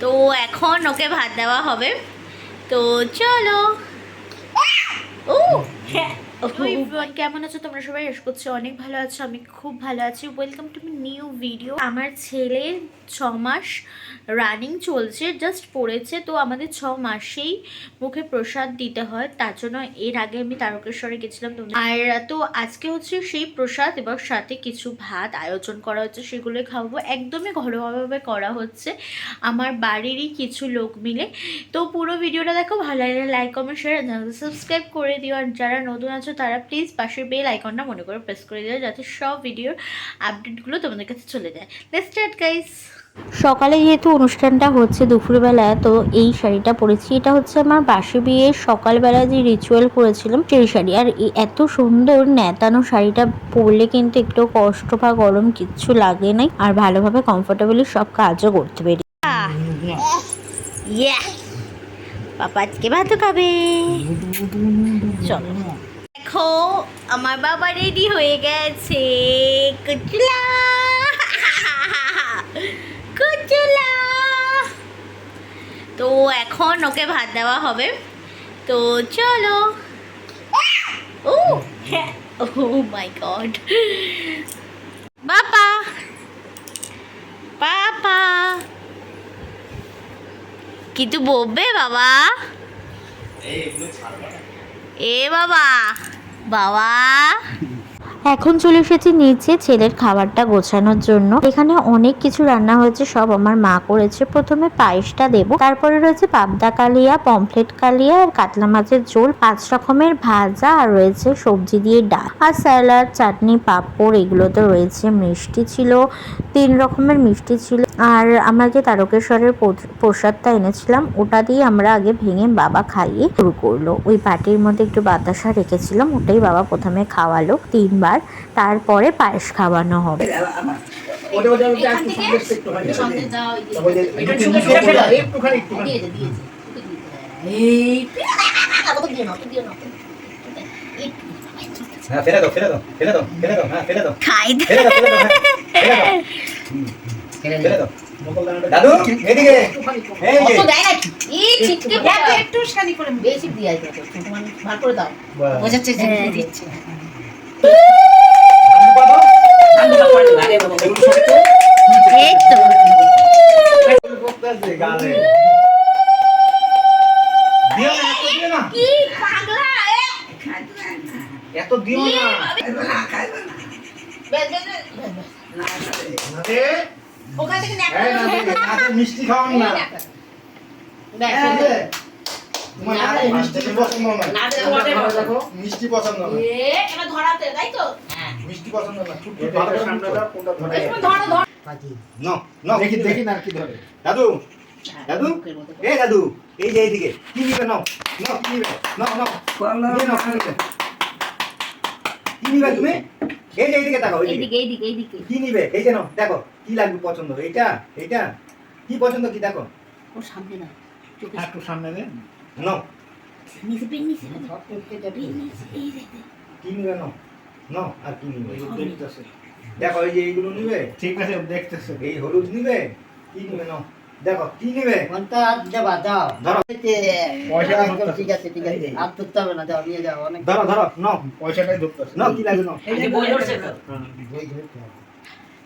তো এখন ওকে ভাত দেওয়া হবে। তো চলো। ও হ্যাঁ। Everyone, কেমন আছো? তোমরা সবাই? এস করছ অনেক ভালো আছো আমি খুব ভালো আছি। ওয়েলকাম টু নিউ ভিডিও আমার ছেলে ছ মাস রানিং চলছে জাস্ট পড়েছে তো আমাদের ছ মাসেই মুখে প্রসাদ দিতে হয়। তার জন্য এর আগে আমি তারকেশ্বরে গেছিলাম আর তো আজকে হচ্ছে সেই প্রসাদ এবং সাথে কিছু ভাত আয়োজন করা হচ্ছে সেগুলো খাওয়াবো। একদমই ঘরোয়াভাবে করা হচ্ছে। আমার বাড়িরই কিছু লোক মিলে। তো পুরো ভিডিওটা দেখো ভালো লাগলে লাইক কমেন্ট শেয়ার সাবস্ক্রাইব করে দিও। আর যারা নতুন আছো তারা প্লিজ পাশের বেল আইকনটা মনে করে প্রেস করে দিও যাতে সব ভিডিওর আপডেটগুলো তোমাদের কাছে চলে যায় লেটস স্টার্ট গাইস সকালে যেহেতু অনুষ্ঠানটা হচ্ছে দুপুরবেলা তো এই শাড়িটা পরেছি। এটা হচ্ছে আমার বাসি বিয়ের সকালবেলা যে রিচুয়াল করেছিলাম সেই শাড়ি। আর এত সুন্দর ন্যাতানো শাড়িটা পরলে কিন্তু একটু কষ্ট বা গরম কিচ্ছু লাগে নাই। আর ভালোভাবে কমফোর্টেবলি সব কাজও করতে পারি পাপা আজকে ভাতও খাবে। চলো। দেখো আমার বাবা রেডি হয়ে গেছে। কুচলা। কুচলা। তো এখন ওকে ভাত দেওয়া হবে। তো চলো। ও ও মাই গড বাবা। পাপা কিন্তু বলবে বাবা? এ বাবা। বাবা এখন চলে এসেছি নিচে ছেলের খাবারটা গোছানোর জন্য। এখানে অনেক কিছু রান্না হয়েছে, সব আমার মা করেছে। প্রথমে পায়েসটা দেব, তারপরে রয়েছে পাবদা কালিয়া, পমফ্লেট কালিয়া আর কাতলা মাছের ঝোল। পাঁচ রকমের ভাজা আর রয়েছে সবজি দিয়ে ডাল। আর স্যালাড, চাটনি, পাঁপড় এগুলো তো রয়েছে মিষ্টি ছিল, তিন রকমের মিষ্টি ছিল। আর আমরা যে তারকেশ্বরের প্রসাদটা এনেছিলাম, ওটা দিয়ে আমরা আগে ভেঙে বাবা খাইয়ে শুরু করল। ওই পাটির মধ্যে একটু বাতাসা রেখেছিলাম, ওটাই বাবা প্রথমে খাওয়ালো। তিনবার তারপরে পায়েস খাওয়ানো হবে। ওটা ওটা ওটা একটু সন্দেশ একটুখানি তারপরে যে- একটুখানি। একটুখানি। একটুখানি ফেলে দাও ফেলে দাও ফেলে দাও ফেলে দাও ফেলে দাও। খাই ফেলে দাও ফেলে দাও ফেলে দাও ফেলে দাও মোগলদানাটা দাদু এদিকে। বেশি দিয়ে করে দাও বোঝাচ্ছে হ্যাঁ। দিচ্ছে এত দিও না। মিষ্টি খাওয়ান না। মিষ্টি পছন্দ না। নাতে তোমরা বটে খাও বটে। দেখো, মিষ্টি পছন্দ না। এ, এবার ধরাতে, তাই তো? হ্যাঁ। মিষ্টি পছন্দ না। ছুটি ভালো করে সামনে দাও, কোনটা ধরে। ধরো, ধরো। নাও নাও দেখি দেখি না কি ধরে দাদু দাদু মুখের মধ্যে এ দাদু এই যে এইদিকে কি নিবে নাও নাও কি নিবে নাও নাও নিয়ে নাও কি নিবে? তুমি এই যে এইদিকে তাকাও এইদিকে এইদিকে এইদিকে এইদিকে কি নিবে এই যে নাও দেখো কি লাগবে পছন্দ এইটা এইটা কি পছন্দ কি দেখো সামনে না একটু সামনে পেন নিচে পেন নিচে, এই দেখ, দেখ। কি নিবে নাও নাও আর কি নিবে দেখতেছে দেখো এই যে এইগুলো নিবে ঠিক আছে দেখতেছে এই হলুদ নিবে কি নিবে নাও দেখো কি নিবে ঘণ্টা দেবা, দাও। ধরো পয়সা ঠিক আছে, ঠিক আছে। হাত ধরতে হবে না, দাও, নিয়ে যাও, অনেক- ধরো ধরো নাও পয়সাটাই ধরতেছে নাও কি লাগবে নাও এই যে বই ধরছে তো।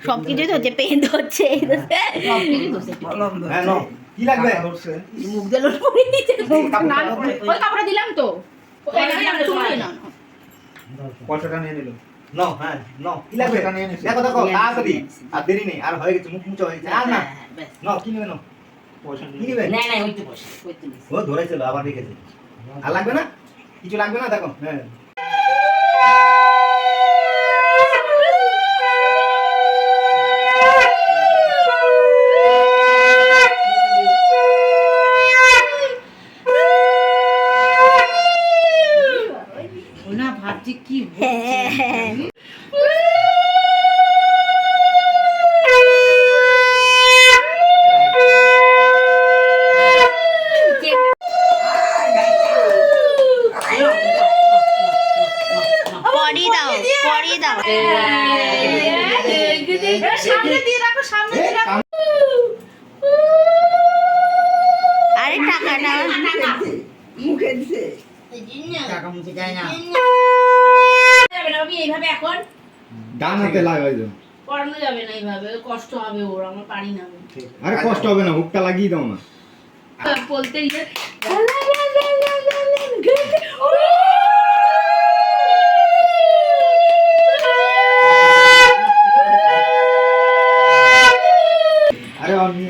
সব কিছুই তো হচ্ছে পেন হচ্ছে সব কিছু ধরছে। হ্যাঁ নাও কি লাগবে? মুখ দিয়ে লোট পড়ে নিয়েছে। কাপড় ওই কাপড়টা দিলাম তো। পয়সাটা নিয়ে নিল নাও। হ্যাঁ নাও। কি লাগবে? পয়সাটা নিয়ে নিছে। দেখো দেখো তাড়াতাড়ি। আর দেরি নেই আর হয়ে গেছে মুখ মুছে হয়ে গেছে। আর না ব্যাস। নাও কি নেবে নাও? পয়সা কি নেবে? না, না, ওই তো বসে, ওই তো নিচে। ও ধরেছিল আবার রেখেছে। আর লাগবে না? কিছু লাগবে না? দেখো হ্যাঁ। টাকা যায় না আমি এইভাবে এখন ডান হাতে লাগাই দাও। পড়ানো যাবে না এইভাবে কষ্ট হবে ওর আমরা পারি না। আরে কষ্ট হবে না হুকটা লাগিয়ে দাও না। বলতে আরে আমি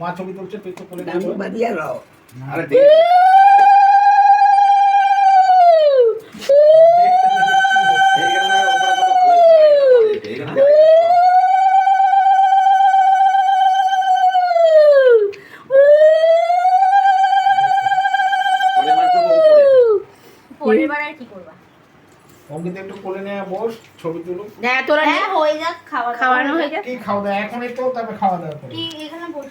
মা ছবি তুলছে তুই তো কোলে ডাবু বাদিয়া রাও আরে অঙ্কিত একটু কোলে নিয়ে বস ছবি তুলুক। হ্যাঁ তোরা হ্যাঁ হয়ে যাক খাওয়া খাওয়ানো হয়ে যাক। কি খাওয়া দাওয়া? এখনই তো তবে খাওয়া দাওয়া কি এখানে বসে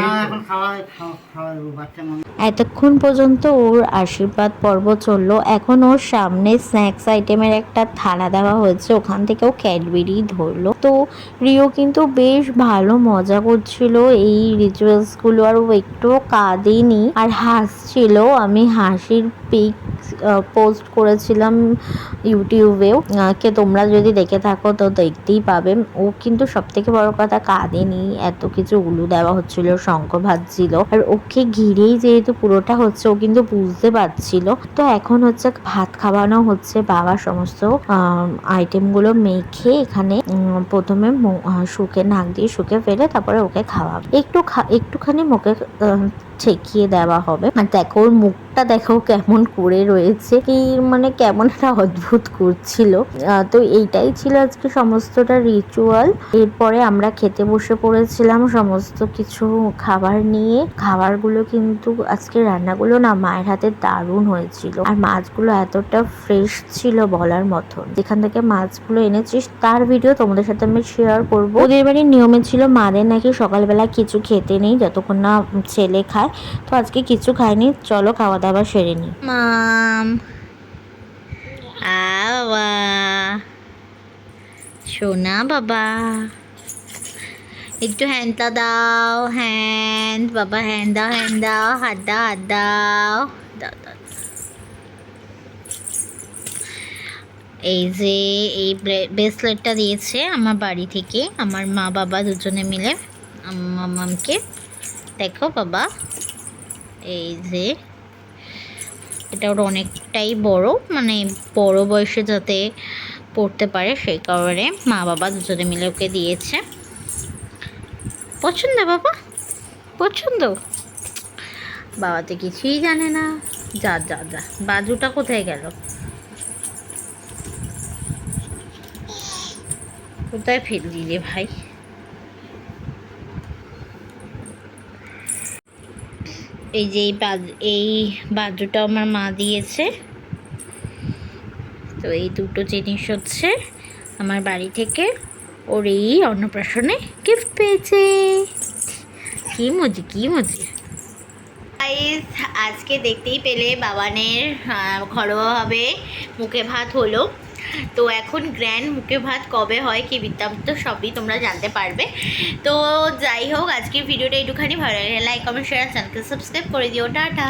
না এখন খাওয়া খাওয়া খাওয়া বাচ্চা এতক্ষণ পর্যন্ত ওর আশীর্বাদ পর্ব চলল। এখন ওর সামনে স্ন্যাক্স আইটেমের একটা থালা দেওয়া হয়েছে। ওখান থেকে ও ক্যাডবেরি ধরলো। তো রিও কিন্তু বেশ ভালো মজা করছিল। এই রিচুয়ালসগুলো আর ও একটুও কাঁদেনি। আর হাসছিল। আমি হাসির পিক পোস্ট করেছিলাম ইউটিউবেও। কে তোমরা যদি দেখে থাকো তো দেখতেই পাবে। ও কিন্তু সব থেকে বড় কথা কাঁদেনি, এত কিছু উলু দেওয়া হচ্ছিল, শঙ্খ ভাজছিল। আর ওকে ঘিরেই যেহেতু পুরোটা হচ্ছে, ও কিন্তু বুঝতে পারছিল। তো এখন হচ্ছে ভাত খাওয়ানো হচ্ছে, বাবা সমস্ত আইটেমগুলো মেখে এখানে প্রথমে শুকে নাক দিয়ে শুকে ফেলে, তারপরে ওকে খাওয়াবে। একটু একটুখানি মুখে ঠেকিয়ে দেওয়া হবে। আর দেখো, ওর মুখটা দেখো কেমন করে রয়েছে। কি মানে কেমন একটা অদ্ভুত করছিল তো এইটাই ছিল আজকে সমস্তটা রিচুয়াল এরপরে আমরা খেতে বসে পড়েছিলাম সমস্ত কিছু খাবার নিয়ে। খাবারগুলো কিন্তু আজকে রান্নাগুলো না মায়ের হাতে দারুণ হয়েছিল। আর মাছগুলো এতটা ফ্রেশ ছিল বলার মতন। যেখান থেকে মাছগুলো এনেছিস, তার ভিডিও তোমাদের সাথে আমি শেয়ার করব। ওদের বাড়ির নিয়মে ছিল, মাদের নাকি সকালবেলা কিছু খেতে নেই, যতক্ষণ না ছেলে খায়। তো আজকে কিছু খায়নি চলো খাওয়া দাওয়া সেরে নি। মাম। আবা সোনা বাবা। একটু হ্যান্ডটা দাও হ্যান্ড বাবা হ্যান্ড দাও হ্যান্ড দাও, হাত দাও হাত দাও। এই যে, এই ব্রেসলেটটা দিয়েছে আমার বাড়ি থেকে। আমার মা বাবা দুজনে মিলে আমার মামকে দেখো বাবা, এই যে এটা ওর অনেকটাই বড় মানে বড় বয়সে যাতে পড়তে পারে সেই কারণে মা বাবা দুজনে মিলে ওকে দিয়েছে। পছন্দ বাবা? পছন্দ? বাবা তো কিছুই জানে না। যা যা যা। বাজুটা কোথায় গেল? কোথায় ফেললি রে ভাই? এই যে এই এই বাজুটা আমার মা দিয়েছে। তো এই দুটো জিনিস হচ্ছে আমার বাড়ি থেকে ওর এই অন্নপ্রাশনে গিফট পেয়েছে। কি মজি কি মজি। আজকে দেখতেই পেলে বাবানের ঘরোয়াভাবে মুখে ভাত হলো। তো এখন গ্র্যান্ড মুখে ভাত কবে হয় কি বৃত্তান্ত সবই তোমরা জানতে পারবে। তো যাই হোক, আজকের ভিডিওটা একটুখানি ভালো লাগে। লাইক কমেন্ট শেয়ার চ্যানেলকে সাবস্ক্রাইব করে দিও। টাটা!